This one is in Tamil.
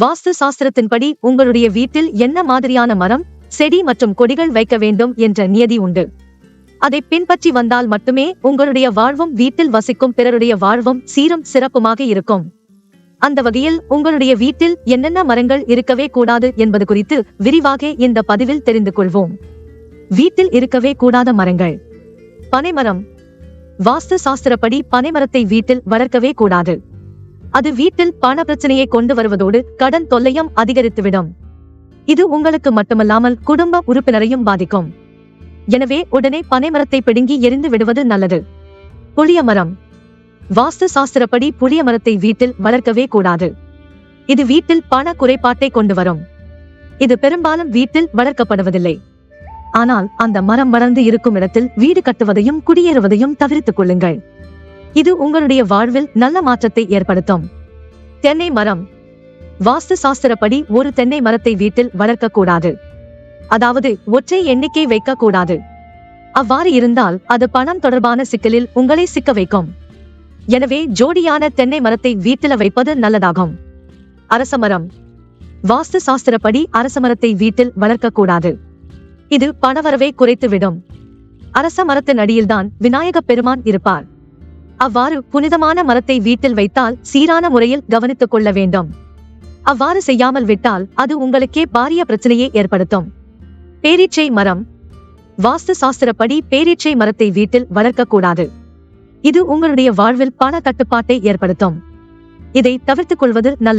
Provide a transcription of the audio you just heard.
வாஸ்து சாஸ்திரத்தின்படி உங்களுடைய வீட்டில் என்ன மாதிரியான மரம் செடி மற்றும் கொடிகள் வைக்க வேண்டும் என்ற நியதி உண்டு. அதை பின்பற்றி வந்தால் மட்டுமே உங்களுடைய வாழ்வும் வீட்டில் வசிக்கும் பிறருடைய வாழ்வும் சீரும் சிறப்புமாக இருக்கும். அந்த வகையில் உங்களுடைய வீட்டில் என்னென்ன மரங்கள் இருக்கவே கூடாது என்பது குறித்து விரிவாக இந்த பதிவில் தெரிந்து கொள்வோம். வீட்டில் இருக்கவே கூடாத மரங்கள். பனைமரம். வாஸ்து சாஸ்திரப்படி பனைமரத்தை வீட்டில் வளர்க்கவே கூடாது. அது வீட்டில் பண பிரச்சனையை கொண்டு வருவதோடு கடன் தொல்லையும் அதிகரித்துவிடும். இது உங்களுக்கு மட்டுமல்லாமல் குடும்ப உறுப்பினரையும் பாதிக்கும். எனவே உடனே பனைமரத்தை பிடுங்கி எரிந்து விடுவது நல்லது. புளிய மரம். வாஸ்து சாஸ்திரப்படி புளிய மரத்தை வீட்டில் வளர்க்கவே கூடாது. இது வீட்டில் பண குறைபாட்டை கொண்டு வரும். இது பெரும்பாலும் வீட்டில் வளர்க்கப்படுவதில்லை. ஆனால் அந்த மரம் வளர்ந்து இருக்கும் இடத்தில் வீடு கட்டுவதையும் குடியேறுவதையும் தவிர்த்துக் கொள்ளுங்கள். இது உங்களுடைய வாழ்வில் நல்ல மாற்றத்தை ஏற்படுத்தும். தென்னை மரம். வாஸ்து சாஸ்திரப்படி ஒரு தென்னை மரத்தை வீட்டில் வளர்க்க கூடாது அதாவது ஒற்றை எண்ணிக்கை வைக்க கூடாது அவ்வாறு இருந்தால் அது பணம் தொடர்பான சிக்கலில் உங்களை சிக்க வைக்கும். எனவே ஜோடியான தென்னை மரத்தை வீட்டில வைப்பது நல்லதாகும். அரச மரம். வாஸ்து சாஸ்திரப்படி அரச மரத்தை வீட்டில் வளர்க்க கூடாது இது பணவரவை குறைத்துவிடும். அரச மரத்தின் அடியில்தான் விநாயகப் பெருமான் இருப்பார். அவ்வாறு புனிதமான மரத்தை வீட்டில் வைத்தால் சீரான முறையில் கவனித்துக் கொள்ள வேண்டும். அவ்வாறு செய்யாமல் விட்டால் அது உங்களுக்கே பாரிய பிரச்சனையை ஏற்படுத்தும். பேரீச்சை மரம். வாஸ்து சாஸ்திரப்படி பேரீச்சை மரத்தை வீட்டில் வளர்க்கக்கூடாது. இது உங்களுடைய வாழ்வில் பண தட்டுப்பாட்டை ஏற்படுத்தும். இதை தவிர்த்துக் கொள்வது நல்லது.